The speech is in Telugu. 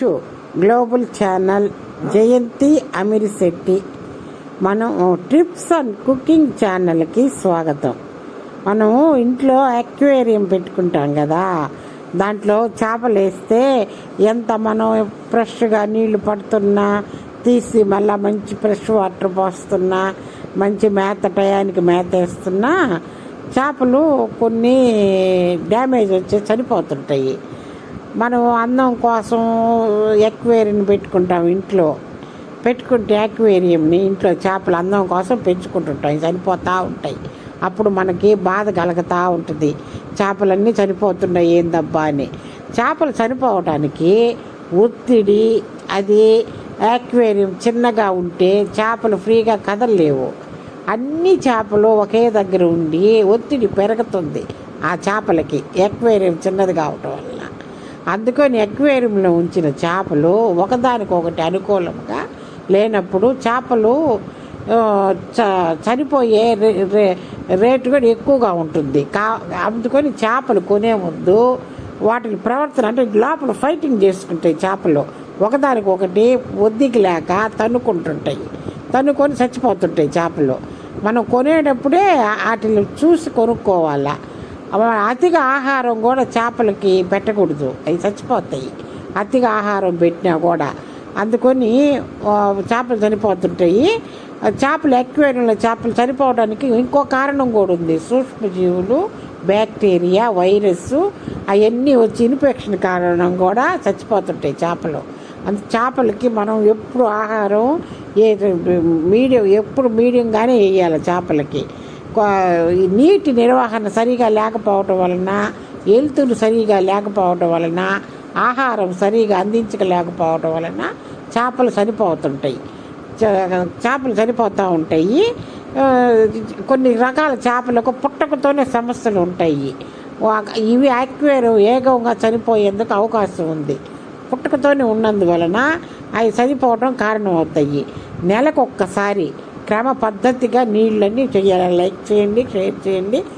Show global channel Jayanthi Amirisetty మనం ట్రిప్స్ అండ్ కుకింగ్ ఛానల్కి స్వాగతం. మనము ఇంట్లో అక్వేరియం పెట్టుకుంటాం కదా. దాంట్లో చేపలు వేస్తే ఎంత మనం ఫ్రెష్గా నీళ్ళు పడుతున్నా తీసి మళ్ళీ మంచి ఫ్రెష్ వాటర్ పోస్తున్నా మంచి మేత టయానికి మేత వేస్తున్నా చేపలు కొన్ని డ్యామేజ్ వచ్చి చనిపోతుంటాయి. మనం అందం కోసం ఎక్వేరియం పెట్టుకుంటాం ఇంట్లో. పెట్టుకుంటే ఎక్వేరియంని ఇంట్లో చేపలు అందం కోసం పెంచుకుంటుంటాం. చనిపోతూ ఉంటాయి. అప్పుడు మనకి బాధ కలుగుతూ ఉంటుంది. చేపలన్నీ చనిపోతున్నాయి ఏందబ్బా అని. చేపలు చనిపోవటానికి ఒత్తిడి అది యాక్వేరియం చిన్నగా ఉంటే చేపలు ఫ్రీగా కదలలేవు. అన్ని చేపలు ఒకే దగ్గర ఉండి ఒత్తిడి పెరుగుతుంది ఆ చేపలకి. ఎక్వేరియం చిన్నది కావటం వల్ల. అందుకని ఎక్వేరియంలో ఉంచిన చేపలు ఒకదానికొకటి అనుకూలంగా లేనప్పుడు చేపలు చ- చనిపోయే రే రే- రేటు కూడా ఎక్కువగా ఉంటుంది. కా అందుకని చేపలు కొనే ముందు వాటి ప్రవర్తన అంటే లోపల ఫైటింగ్ చేసుకుంటాయి చేపలు. ఒకదానికొకటి ఒద్దికి లేక తన్నుకుంటుంటాయి. తన్నుకొని చచ్చిపోతుంటాయి చేపలు. మనం కొనేటప్పుడే వాటిని చూసి కొనుక్కోవాలా? అతిగా ఆహారం కూడా చేపలకి పెట్టకూడదు. అవి చచ్చిపోతాయి. అతిగా ఆహారం పెట్టినా కూడా. అందుకొని చేపలు చనిపోతుంటాయి. చేపలు ఎక్వేరియంలో చేపలు చనిపోవడానికి ఇంకో కారణం కూడా ఉంది. సూక్ష్మజీవులు బ్యాక్టీరియా వైరస్ అవన్నీ వచ్చి ఇన్ఫెక్షన్ కారణం కూడా చచ్చిపోతుంటాయి చేపలు. అంత చేపలకి మనం ఎప్పుడు ఆహారం ఏ మీడియం ఎప్పుడు మీడియంగానే వేయాలి చేపలకి. నీటి నిర్వహణ సరిగా లేకపోవటం వలన ఎలుతులు సరిగా లేకపోవటం వలన ఆహారం సరిగా అందించలేకపోవటం వలన చేపలు చనిపోతుంటాయి చేపలు చనిపోతూ ఉంటాయి. కొన్ని రకాల చేపలకు పుట్టకతోనే సమస్యలు ఉంటాయి. వా- ఇవి యాక్వేరియం ఏకంగా చనిపోయేందుకు అవకాశం ఉంది. పుట్టుకతోనే ఉన్నందువలన అవి చనిపోవడం కారణం అవుతాయి నెలకు ఒక్కసారి క్రమ పద్ధతిగా నీళ్ళన్నీ చేయాలి. లైక్ చేయండి షేర్ చేయండి.